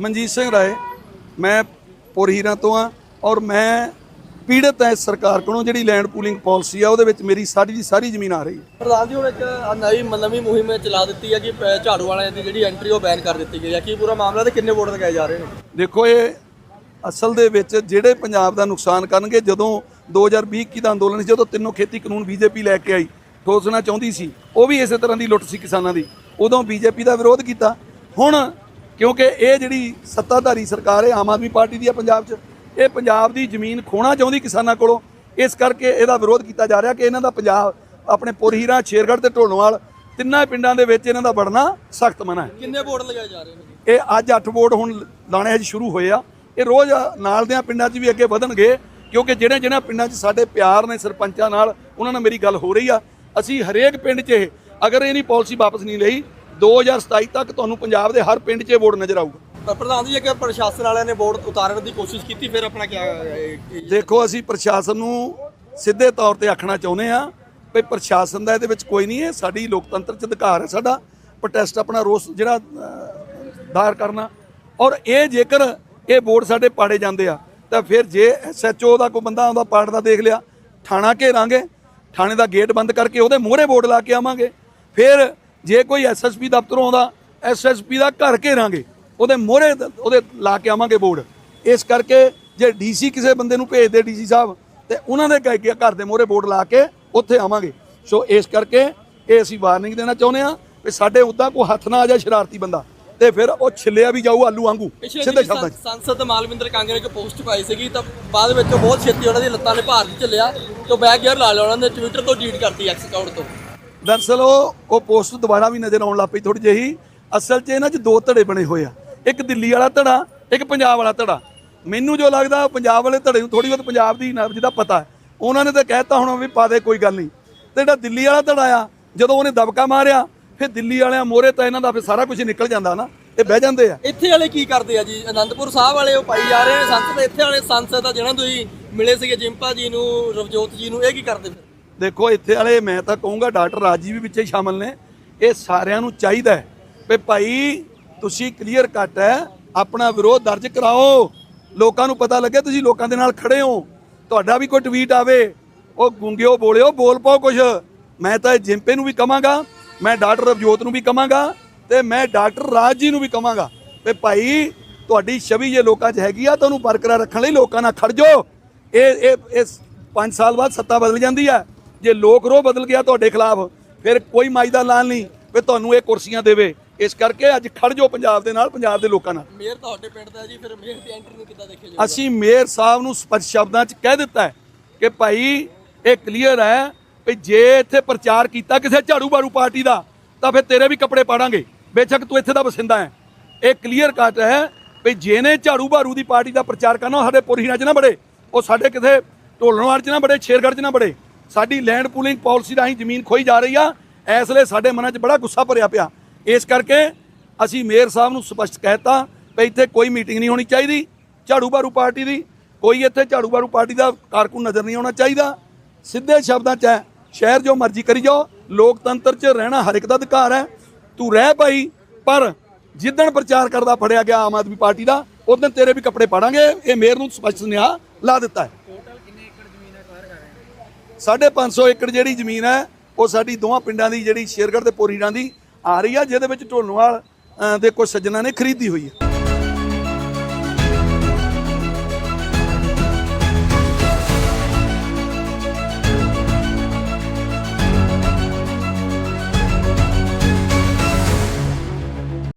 ਮਨਜੀਤ ਸਿੰਘ ਰਾਏ ਮੈਂ ਪੁਰਹੀਰਾਂ ਤੋਂ ਆ ਔਰ ਮੈਂ ਪੀੜਤ ਹੈ ਇਸ ਸਰਕਾਰ ਕੋਲੋਂ ਜਿਹੜੀ ਲੈਂਡ ਪੂਲਿੰਗ ਪਾਲਿਸੀ ਆ ਉਹਦੇ ਵਿੱਚ ਮੇਰੀ ਸਾਰੀ ਦੀ ਸਾਰੀ ਜ਼ਮੀਨ ਆ ਰਹੀ ਹੈ। ਪ੍ਰਧਾਨ ਜੀ ਹੁਣ ਇੱਕ ਨਵੀਂ ਨਵੀਂ ਮੁਹਿੰਮ ਚਲਾ ਦਿੱਤੀ ਹੈ ਕਿ ਝਾੜੂ ਵਾਲਿਆਂ ਦੀ ਜਿਹੜੀ ਐਂਟਰੀ ਉਹ ਬੈਨ ਕਰ ਦਿੱਤੀ ਗਈ ਹੈ ਕੀ ਪੂਰਾ ਮਾਮਲਾ ਤੇ ਕਿੰਨੇ ਵੋਟ ਲਗਾਏ ਜਾ ਰਹੇ ਨੇ? ਦੇਖੋ ਇਹ ਅਸਲ ਦੇ ਵਿੱਚ ਜਿਹੜੇ ਪੰਜਾਬ ਦਾ ਨੁਕਸਾਨ ਕਰਨਗੇ ਜਦੋਂ 2020 ਕੀ ਦਾ ਅੰਦੋਲਨ ਸੀ ਜਦੋਂ ਤਿੰਨੋਂ ਖੇਤੀ ਕਾਨੂੰਨ ਬੀਜੇਪੀ ਲੈ ਕੇ ਆਈ ਠੋਸਣਾ ਚਾਹੁੰਦੀ ਸੀ ਉਹ ਵੀ ਇਸੇ ਤਰ੍ਹਾਂ ਦੀ ਲੁੱਟ ਸੀ ਕਿਸਾਨਾਂ ਦੀ। ਉਦੋਂ ਬੀਜੇਪੀ ਦਾ ਵਿਰੋਧ ਕੀਤਾ। ਹੁਣ ਕਿਉਂਕਿ ਇਹ ਜਿਹੜੀ ਸੱਤਾਧਾਰੀ ਸਰਕਾਰ ਹੈ ਆਮ ਆਦਮੀ ਪਾਰਟੀ ਦੀ ਹੈ ਪੰਜਾਬ 'ਚ ਇਹ ਪੰਜਾਬ ਦੀ ਜ਼ਮੀਨ ਖੋਣਾ ਚਾਹੁੰਦੀ ਕਿਸਾਨਾਂ ਕੋਲੋਂ। ਇਸ ਕਰਕੇ ਇਹਦਾ ਵਿਰੋਧ ਕੀਤਾ ਜਾ ਰਿਹਾ ਕਿ ਇਹਨਾਂ ਦਾ ਪੰਜਾਬ ਆਪਣੇ ਪੁਰਹੀਰਾ ਸ਼ੇਰਗੜ੍ਹ ਤੇ ਢੋਲਵਾਲ ਤਿੰਨਾਂ ਪਿੰਡਾਂ ਦੇ ਵਿੱਚ ਇਹਨਾਂ ਦਾ ਵੜਨਾ ਸਖਤ ਮਨਾ ਹੈ। ਕਿੰਨੇ ਵੋਟ ਲਗਾਏ ਜਾ ਰਹੇ ਨੇ? ਇਹ ਅੱਜ 8 ਵੋਟ ਹੁਣ ਲਾਣੇ ਅੱਜ ਸ਼ੁਰੂ ਹੋਏ ਆ। ਇਹ ਰੋਜ਼ ਨਾਲ ਦਿਆਂ ਪਿੰਡਾਂ 'ਚ ਵੀ ਅੱਗੇ ਵਧਣਗੇ ਕਿਉਂਕਿ ਜਿਹੜੇ ਜਿਹੜੇ ਪਿੰਡਾਂ 'ਚ ਸਾਡੇ ਪਿਆਰ ਨੇ ਸਰਪੰਚਾਂ ਨਾਲ ਉਹਨਾਂ ਨਾਲ ਮੇਰੀ ਗੱਲ ਹੋ ਰਹੀ ਆ। ਅਸੀਂ ਹਰੇਕ ਪਿੰਡ 'ਚ ਇਹ ਅਗਰ ਇਹ ਨਹੀਂ ਪਾਲਿਸੀ ਵਾਪਸ ਨਹੀਂ ਲਈ 2027 ਤੱਕ ਤੁਹਾਨੂੰ ਪੰਜਾਬ ਦੇ ਹਰ ਪਿੰਡ 'ਚ ਇਹ ਵੋਟ ਨਜ਼ਰ ਆਊਗਾ। ਪਰ ਪ੍ਰਧਾਨ ਜੀ ਇੱਕ ਪ੍ਰਸ਼ਾਸਨ ਵਾਲਿਆਂ ਨੇ ਵੋਟ ਉਤਾਰਨ ਦੀ ਕੋਸ਼ਿਸ਼ ਕੀਤੀ ਫਿਰ ਆਪਣਾ ਕੀ- ਦੇਖੋ ਅਸੀਂ ਪ੍ਰਸ਼ਾਸਨ ਨੂੰ ਸਿੱਧੇ ਤੌਰ ਤੇ ਆਖਣਾ ਚਾਹੁੰਦੇ ਆ ਵੀ ਪ੍ਰਸ਼ਾਸਨ ਦਾ ਇਹਦੇ ਵਿੱਚ ਕੋਈ ਨਹੀਂ ਹੈ। ਸਾਡੀ ਲੋਕਤੰਤਰ 'ਚ ਅਧਿਕਾਰ ਹੈ ਸਾਡਾ। ਪ੍ਰੋਟੈਸਟ ਆਪਣਾ ਰੋਸ ਜਿਹੜਾ ਦਾਇਰ ਕਰਨਾ। ਔਰ ਇਹ ਜੇਕਰ ਇਹ ਵੋਟ ਸਾਡੇ ਪਾੜੇ ਜਾਂਦੇ ਆ ਤਾਂ ਫਿਰ ਜੇ ਐਸਐਚਓ ਦਾ ਕੋਈ ਬੰਦਾ ਆਉਂਦਾ ਪਾੜਦਾ ਦੇਖ ਲਿਆ ਥਾਣਾ ਘੇਰਾਂਗੇ ਥਾਣੇ ਦਾ ਗੇਟ ਬੰਦ ਕਰਕੇ ਉਹਦੇ ਮੂਹਰੇ ਵੋਟ ਲਾ ਕੇ ਆਵਾਂਗੇ। ਫਿਰ ਜੇ ਕੋਈ ਐਸਐਸਪੀ ਦਫ਼ਤਰੋਂ ਆਉਂਦਾ ਐਸਐਸਪੀ ਦਾ ਘਰ ਘੇਰਾਂਗੇ। ਉਹਦੇ ਮੂਹਰੇ ਉਹਦੇ ਲਾ ਕੇ ਆਵਾਂਗੇ ਵੋਟ ਇਸ ਕਰਕੇ ਜੇ ਡੀਸੀ ਕਿਸੇ ਬੰਦੇ ਨੂੰ ਭੇਜਦੇ ਡੀਸੀ ਸਾਹਿਬ ਤੇ ਉਹਨਾਂ ਦੇ ਘਰ- ਘਰ ਦੇ ਮੂਹਰੇ ਵੋਟ ਲਾ ਕੇ ਉੱਥੇ ਆਵਾਂਗੇ। ਸੋ ਇਸ ਕਰਕੇ ਇਹ ਅਸੀਂ ਵਾਰਨਿੰਗ ਦੇਣਾ ਚਾਹੁੰਦੇ ਆ ਵੀ ਸਾਡੇ ਉਦਾਂ ਕੋਈ ਹੱਥ ਨਾ ਆ ਜਾ ਸ਼ਰਾਰਤੀ ਬੰਦਾ ਤੇ ਫਿਰ ਉਹ ਛਿੱਲਿਆ ਵੀ ਜਾਊ ਆਲੂ ਵਾਂਗੂ ਸਿੱਧੇ ਸ਼ਬਦਾਂ 'ਚ। ਸੰਸਦ ਮਾਲਵਿੰਦਰ ਕਾਂਗੇ ਨੇ ਇੱਕ ਪੋਸਟ ਪਾਈ ਸੀਗੀ ਤਾਂ ਬਾਅਦ ਵਿੱਚ ਬਹੁਤ ਛੇਤੀ ਉਹਨਾਂ ਦੀ ਲੱਤਾਂ ਨੇ ਭਾਰ ਚੱਲਿਆ ਤੇ ਬੈਕ ਗੇਅਰ ਲਾ ਲਿਆ ਉਹਨਾਂ ਨੇ ਟਵਿੱਟਰ ਤੋਂ ਡਿਲੀਟ ਕਰਤੀ ਐਕਸ ਅਕਾਊਂਟ ਤੋਂ। ਦਰਅਸਲ ਉਹ ਪੋਸਟ ਦੁਬਾਰਾ ਵੀ ਨਜ਼ਰ ਆਉਣ ਲੱਗ ਪਈ ਥੋੜੀ ਜਿਹੀ। ਅਸਲ 'ਚ ਇਹਨਾਂ 'ਚ ਦੋ ਧੜੇ ਬਣੇ ਹੋਏ ਆ। ਇੱਕ ਦਿੱਲੀ ਵਾਲਾ ਧੜਾ, ਇੱਕ ਪੰਜਾਬ ਵਾਲਾ ਧੜਾ। ਮੈਨੂੰ ਜੋ ਲੱਗਦਾ ਪੰਜਾਬ ਵਾਲੇ ਧੜੇ ਨੂੰ ਥੋੜੀ ਬਹੁਤ ਪੰਜਾਬ ਦੀ ਨਬਜ਼ ਪਤਾ ਉਹਨਾਂ ਨੇ ਤਾਂ ਕਹਿਤਾ ਹੁਣ ਵੀ ਪਾ ਦੇ, ਕੋਈ ਗੱਲ ਨਹੀਂ। ਤੇ ਜਿਹੜਾ ਦਿੱਲੀ ਵਾਲਾ ਧੜਾ ਆ, ਜਦੋਂ ਉਹਨੇ ਦਬਕਾ ਮਾਰਿਆ, ਫਿਰ ਦਿੱਲੀ ਵਾਲਿਆਂ ਮੋਰੇ ਤਾਂ ਇਹਨਾਂ ਦਾ ਫਿਰ ਸਾਰਾ ਕੁਝ ਨਿਕਲ ਜਾਂਦਾ ਨਾ। ਇਹ ਬਹਿ ਜਾਂਦੇ ਆ। ਇੱਥੇ ਵਾਲੇ ਕੀ ਕਰਦੇ ਆ ਜੀ? ਅਨੰਦਪੁਰ ਸਾਹਿਬ ਵਾਲੇ ਉਹ ਪਾਈ ਜਾ ਰਹੇ ਨੇ ਸੰਸਦ, ਇੱਥੇ ਵਾਲੇ ਸੰਸਦ ਆ, ਜਿਹਨਾਂ ਨੂੰ ਤੁਸੀਂ ਮਿਲੇ ਸੀਗੇ ਜਿੰਪਾ ਜੀ ਨੂੰ, ਰਵਜੋਤ ਜੀ ਨੂੰ, ਇਹ ਕੀ ਕਰਦੇ ਫਿਰ? ਦੇਖੋ, ਇੱਥੇ ਵਾਲੇ ਮੈਂ ਤਾਂ ਕਹੂੰਗਾ ਡਾਕਟਰ ਰਾਜੀ ਵੀ ਵਿੱਚੇ ਸ਼ਾਮਲ ਨੇ। ਇਹ ਸਾਰਿਆਂ ਨੂੰ ਚਾਹੀਦਾ ਹੈ ਵੀ ਭਾਈ, ਤੁਸੀਂ ਕਲੀਅਰ ਕੱਟ ਹੈ, ਆਪਣਾ ਵਿਰੋਧ ਦਰਜ ਕਰਾਓ। ਲੋਕਾਂ ਨੂੰ ਪਤਾ ਲੱਗੇ ਤੁਸੀਂ ਲੋਕਾਂ ਦੇ ਨਾਲ ਖੜੇ ਹੋ। ਤੁਹਾਡਾ ਵੀ ਕੋਈ ਟਵੀਟ ਆਵੇ, ਉਹ ਗੁੰਗਿਓ ਬੋਲਿਓ, ਬੋਲ ਪਾਓ ਕੁਝ ਮੈਂ ਤਾਂ ਇਹ ਜਿੰਪੇ ਨੂੰ ਵੀ ਕਵਾਂਗਾ ਮੈਂ ਡਾਕਟਰ ਰਵਜੋਤ ਨੂੰ ਵੀ ਕਵਾਂਗਾ ਤੇ ਮੈਂ ਡਾਕਟਰ ਰਾਜ ਜੀ ਨੂੰ ਵੀ ਕਵਾਂਗਾ ਵੀ ਭਾਈ, ਤੁਹਾਡੀ ਛਵੀ ਜੇ ਲੋਕਾਂ 'ਚ ਹੈਗੀ ਆ ਤੁਹਾਨੂੰ ਬਰਕਰਾਰ ਰੱਖਣ ਲਈ ਲੋਕਾਂ ਨਾਲ ਖੜ ਜਾਓ। ਇਹ ਇਹ, ਇਸ 5 ਸਾਲ ਬਾਅਦ ਸੱਤਾ ਬਦਲ ਜਾਂਦੀ ਆ। ਜੇ ਲੋਕ ਰੋਹ ਬਦਲ ਗਿਆ ਤੁਹਾਡੇ ਖਿਲਾਫ ਫਿਰ ਕੋਈ ਮਾਈ ਦਾ ਲਾਲ ਨਹੀਂ ਵੀ ਤੁਹਾਨੂੰ ਇਹ ਕੁਰਸੀਆਂ ਦੇਵੇ। ਇਸ ਕਰਕੇ ਅੱਜ ਖੜ ਜਾਓ ਪੰਜਾਬ ਦੇ ਨਾਲ ਪੰਜਾਬ ਦੇ ਲੋਕਾਂ ਨਾਲ। ਮੇਅਰ ਤੁਹਾਡੇ ਪਿੰਡ ਦਾ ਜੀ ਫਿਰ ਮੇਅਰ ਦੀ ਐਂਟਰੀ ਨੂੰ ਕਿੱਦਾਂ ਦੇਖਿਆ ਜਾਊਗਾ? ਅਸੀਂ ਮੇਅਰ ਸਾਹਿਬ ਨੂੰ ਸਪਸ਼ਟ ਸ਼ਬਦਾਂ 'ਚ ਕਹਿ ਦਿੱਤਾ ਹੈ ਕਿ ਭਾਈ ਇਹ ਕਲੀਅਰ ਹੈ ਵੀ ਜੇ ਇੱਥੇ ਪ੍ਰਚਾਰ ਕੀਤਾ ਕਿਸੇ ਝਾੜੂ ਬਾਰੂ ਪਾਰਟੀ ਦਾ ਤਾਂ ਫਿਰ ਤੇਰੇ ਵੀ ਕੱਪੜੇ ਪਾੜਾਂਗੇ। ਬੇਸ਼ੱਕ ਤੂੰ ਇੱਥੇ ਦਾ ਵਸਿੰਦਾ ਹੈ। ਇਹ ਕਲੀਅਰ ਕੱਟ ਹੈ ਵੀ ਜਿਹਨੇ ਝਾੜੂ ਬਾਰੂ ਦੀ ਪਾਰਟੀ ਦਾ ਪ੍ਰਚਾਰ ਕਰਨਾ ਸਾਡੇ ਪੁਰਹੀਆਂ 'ਚ ਨਾ ਬੜੇ ਉਹ ਸਾਡੇ ਕਿਸੇ ਢੋਲਣਵਾੜ 'ਚ ਨਾ ਬੜੇ ਸ਼ੇਰਗੜ੍ਹ 'ਚ ਨਾ ਬੜੇ ਸਾਡੀ ਲੈਂਡ ਪੂਲਿੰਗ ਪਾਲਿਸੀ ਰਾਹੀਂ ਜ਼ਮੀਨ ਖੋਈ ਜਾ ਰਹੀ ਆ। ਇਸ ਲਈ ਸਾਡੇ ਮਨਾਂ 'ਚ ਬੜਾ ਗੁੱਸਾ ਭਰਿਆ ਪਿਆ। ਇਸ ਕਰਕੇ ਅਸੀਂ ਮੇਅਰ ਸਾਹਿਬ ਨੂੰ ਸਪਸ਼ਟ ਕਹਿਤਾ ਵੀ ਇੱਥੇ ਕੋਈ ਮੀਟਿੰਗ ਨਹੀਂ ਹੋਣੀ ਚਾਹੀਦੀ, ਝਾੜੂ ਬਾਰੂ ਪਾਰਟੀ ਦੀ। ਕੋਈ ਇੱਥੇ ਝਾੜੂ ਬਾਰੂ ਪਾਰਟੀ ਦਾ ਕਾਰਕੁਨ ਨਜ਼ਰ ਨਹੀਂ ਆਉਣਾ ਚਾਹੀਦਾ। ਸਿੱਧੇ ਸ਼ਬਦਾਂ 'ਚ ਹੈ, ਸ਼ਹਿਰ ਜੋ ਮਰਜ਼ੀ ਕਰੀ ਜਾਓ, ਲੋਕਤੰਤਰ 'ਚ ਰਹਿਣਾ ਹਰ ਇੱਕ ਦਾ ਅਧਿਕਾਰ ਹੈ। ਤੂੰ ਰਹਿ ਭਾਈ, ਪਰ ਜਿੱਦਣ ਪ੍ਰਚਾਰ ਕਰਦਾ ਫੜਿਆ ਗਿਆ ਆਮ ਆਦਮੀ ਪਾਰਟੀ ਦਾ ਉਦੋਂ ਤੇਰੇ ਵੀ ਕੱਪੜੇ ਪਾੜਾਂਗੇ। ਇਹ ਮੇਅਰ ਨੂੰ ਸਪਸ਼ਟ ਸੁਨੇਹਾ ਲਾ ਦਿੱਤਾ ਹੈ। ਸਾਢੇ 500 ਏਕੜ ਜਿਹੜੀ ਜ਼ਮੀਨ ਹੈ, ਉਹ ਸਾਡੀ ਦੋਵਾਂ ਪਿੰਡਾਂ ਦੀ ਜਿਹੜੀ ਸ਼ੇਰਗੜ੍ਹ ਤੇ ਪੋਰੀੜਾਂ ਦੀ ਆ ਰਹੀ ਆ, ਜਿਹਦੇ ਵਿੱਚ ਢੋਲਵਾਲ ਦੇ ਕੁਝ ਸੱਜਣਾ ਨੇ ਖਰੀਦੀ ਹੋਈ ਹੈ।